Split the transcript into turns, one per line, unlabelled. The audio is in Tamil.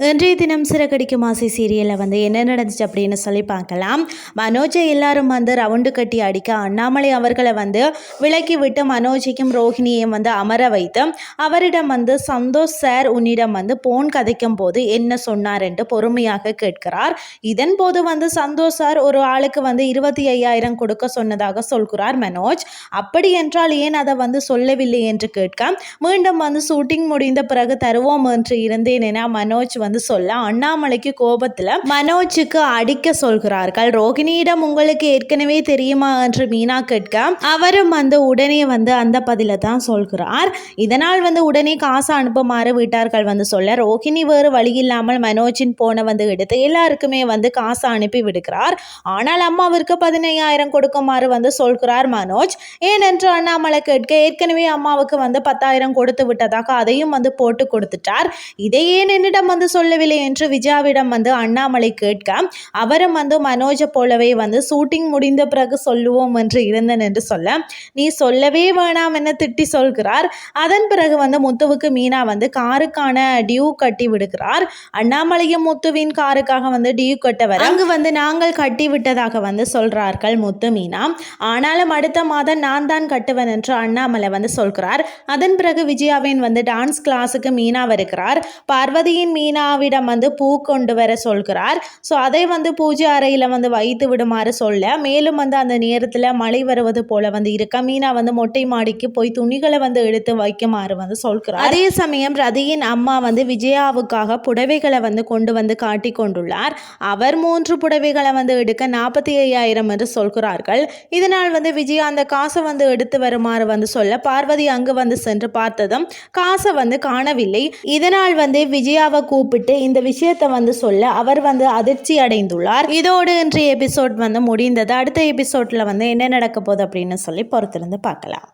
இன்றைய தினம் சிறகடிக்கும் மாசி சீரியலில் வந்து என்ன நடந்துச்சு அப்படின்னு சொல்லி பார்க்கலாம். மனோஜை எல்லாரும் வந்து ரவுண்டு கட்டி அடிக்க அண்ணாமலை அவர்களை வந்து விலக்கி விட்டு மனோஜையும் ரோஹிணியையும் வந்து அமர வைத்து அவரிடம் வந்து சந்தோஷ் சார் உன்னிடம் வந்து போன் கதைக்கும் போது என்ன சொன்னார் என்று பொறுமையாக கேட்கிறார். இதன் போது வந்து சந்தோஷ் சார் ஒரு ஆளுக்கு வந்து இருபத்தி ஐயாயிரம் கொடுக்க சொன்னதாக சொல்கிறார் மனோஜ். அப்படி என்றால் ஏன் அதை வந்து சொல்லவில்லை என்று கேட்க மீண்டும் வந்து ஷூட்டிங் முடிந்த பிறகு தருவோம் என்று இருந்தேன் என மனோஜ் வந்து சொல்ல அண்ணாமலைக்கு கோபத்தில் மனோஜுக்கு அடிக்க சொல்கிறார்கள். ரோகிணியிடம் உங்களுக்கு ஏற்கனவே தெரியுமா என்று மீனா கேட்க அவரும் வந்து உடனே வந்து அந்த பதில தான் சொல்கிறார். இதனால் வந்து உடனே காசு அனுப்புமாறு வீட்டார்கள் வந்து சொல்ல ரோகிணி வேறு வழி இல்லாமல் மனோஜின் போனை வந்து எடுத்து எல்லாருக்குமே வந்து காசு அனுப்பி விடுகிறார். ஆனால் அம்மாவிற்கு பதினையாயிரம் கொடுக்குமாறு வந்து சொல்கிறார் மனோஜ். ஏனென்று அண்ணாமலை கேட்க ஏற்கனவே அம்மாவுக்கு வந்து பத்தாயிரம் கொடுத்து விட்டதாக அதையும் வந்து போட்டு கொடுத்துட்டார். இதையே என்னிடம் வந்து சொல்லவில்லை என்று விஜயாவிடம் வந்து அண்ணாமலை கேட்க அவரும் வந்து மனோஜை போலவே வந்து ஷூட்டிங் முடிந்த பிறகு சொல்லுவோம் என்று இருந்தேன் என்று சொல்ல நீ சொல்லவே வேணாம் என திட்டி சொல்கிறார். அதன் பிறகு வந்து முத்துவுக்கு மீனா வந்து காருக்கான டியூ கட்டி விடுகிறார். அண்ணாமலையும் முத்துவின் காருக்காக வந்து டியூ கட்ட வர அங்கு வந்து நாங்கள் கட்டி விட்டதாக வந்து சொல்றார்கள் முத்து மீனா. ஆனாலும் அடுத்த மாதம் நான் தான் கட்டுவேன் என்று அண்ணாமலை வந்து சொல்கிறார். அதன் பிறகு விஜயாவின் வந்து டான்ஸ் கிளாஸுக்கு மீனா வருகிறார். பார்வதியின் மீனாவிடம் வந்து பூ கொண்டு வர சொல்கிறார். ஸோ அதை வந்து பூஜை அறையில் வந்து வைத்து விடுமாறு சொல்ல மேலும் வந்து அந்த நேரத்தில் மழை வருவது போல வந்து இருக்க மீனா வந்து மொட்டை மாடிக்கு போய் துணிகளை வந்து எடுத்து வைக்குமாறு வந்து சொல்கிறார். அதே சமயம் ரதியின் அம்மா வந்து விஜயாவுக்காக புடவைகளை வந்து கொண்டு வந்து காட்டி கொண்டுள்ளார். அவர் மூன்று புடவைகளை வந்து எடுக்க நாற்பத்தி ஐயாயிரம் என்று சொல்கிறார்கள். இதனால் வந்து விஜயா அந்த காசை வந்து எடுத்து வருமாறு வந்து சொல்ல பார்வதி அங்கு வந்து சென்று பார்த்ததும் காசை வந்து காணவில்லை. இதனால் வந்து விஜயாவை கூப்பிட்டு இந்த விஷயத்தை வந்து சொல்ல அவர் வந்து அதிர்ச்சி அடைந்துள்ளார். இதோடு இன்றைய எபிசோட் வந்து முடிந்தது. அடுத்த எபிசோட்ல வந்து என்ன நடக்க போகுது அப்படின்னு சொல்லி பொறுத்திருந்து பார்க்கலாம்.